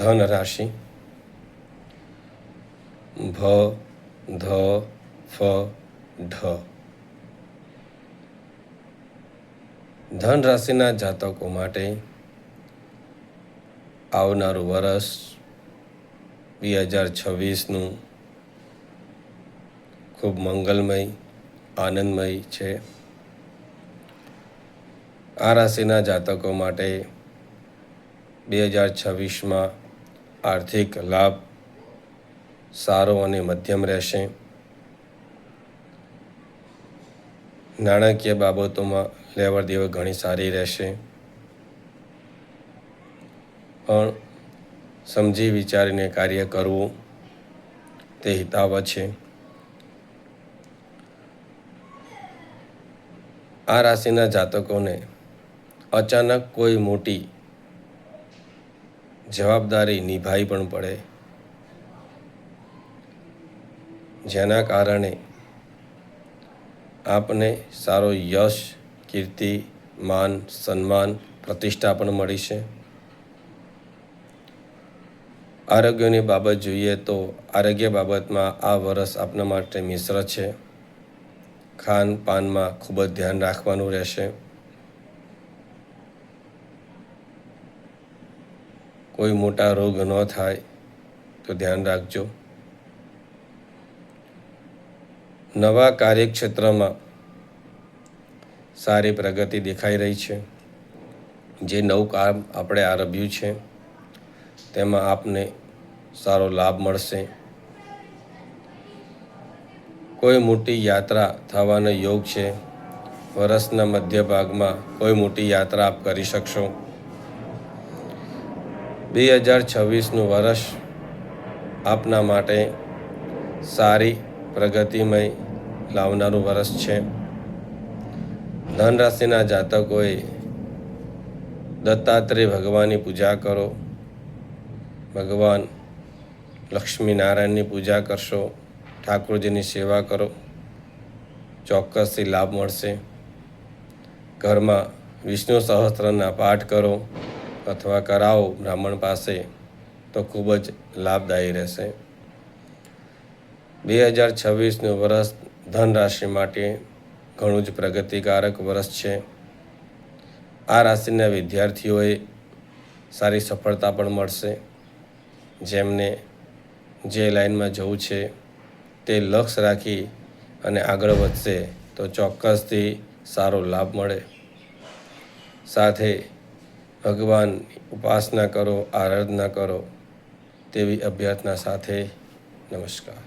ધન રાશિ ભ ધ ફ ઢ ધન રાશિના જાતકો માટે આવનારું વરસ બે હજાર છવ્વીસનું ખૂબ મંગલમય, આનંદમય છે. આ રાશિના જાતકો માટે બે હજાર છવ્વીસમાં આર્થિક લાભ સારો અને મધ્યમ રહેશે. નાણાકીય બાબતોમાં લેવડ દેવડ ઘણી સારી રહેશે. પણ સમજી વિચારીને કાર્ય કરવું તે હિતાવહ છે. આ રાશિના જાતકોને અચાનક કોઈ મોટી જવાબદારી નિભાવી પણ પડે. જેના કારણે આપને સારો યશ, કીર્તિ, માન, સન્માન, પ્રતિષ્ઠા પણ મળી છે. આરોગ્યની બાબત જોઈએ તો આરોગ્ય બાબતમાં આ વર્ષ આપના માટે મિશ્ર છે. ખાન પાનમાં ખૂબ જ ધ્યાન રાખવાનું રહેશે. કોઈ મોટા રોગ ન થાય, તો ધ્યાન રાખજો. નવા કાર્યક્ષેત્રમાં સારી પ્રગતિ દેખાઈ રહી છે. જે નવું કામ આપણે આરંભ્યું છે, તેમાં આપને સારો લાભ મળશે. કોઈ મોટી યાત્રા થવાનો યોગ છે વર્ષના મધ્ય ભાગમાં કોઈ મોટી યાત્રા આપ કરી શકશો. બે હજાર છવ્વીસનું વર્ષ આપના માટે સારી, પ્રગતિમય લાવનારું વર્ષ છે. ધન રાશિના જાતકોએ દત્તાત્રેય ભગવાનની પૂજા કરો. ભગવાન લક્ષ્મીનારાયણની પૂજા કરશો. ઠાકોરજીની સેવા કરો. ચોક્કસથી લાભ મળશે. ઘરમાં વિષ્ણુ સહસ્ત્રના પાઠ કરો. અથવા કરાવો બ્રાહ્મણ પાસે, તો ખૂબ જ લાભદાયી રહેશે. બે હજાર છવ્વીસનું વર્ષ ધન રાશિ માટે ઘણું જ પ્રગતિકારક વર્ષ છે. આ રાશિના વિદ્યાર્થીઓએ સારી સફળતા પણ મળશે. જેમને જે લાઈનમાં જવું છે તે લક્ષ્ય રાખી અને આગળ વધશે, તો ચોક્કસથી સારો લાભ મળે. સાથે ભગવાન ઉપાસના કરો આરાધના કરો તેવી અભ્યર્થના સાથે નમસ્કાર.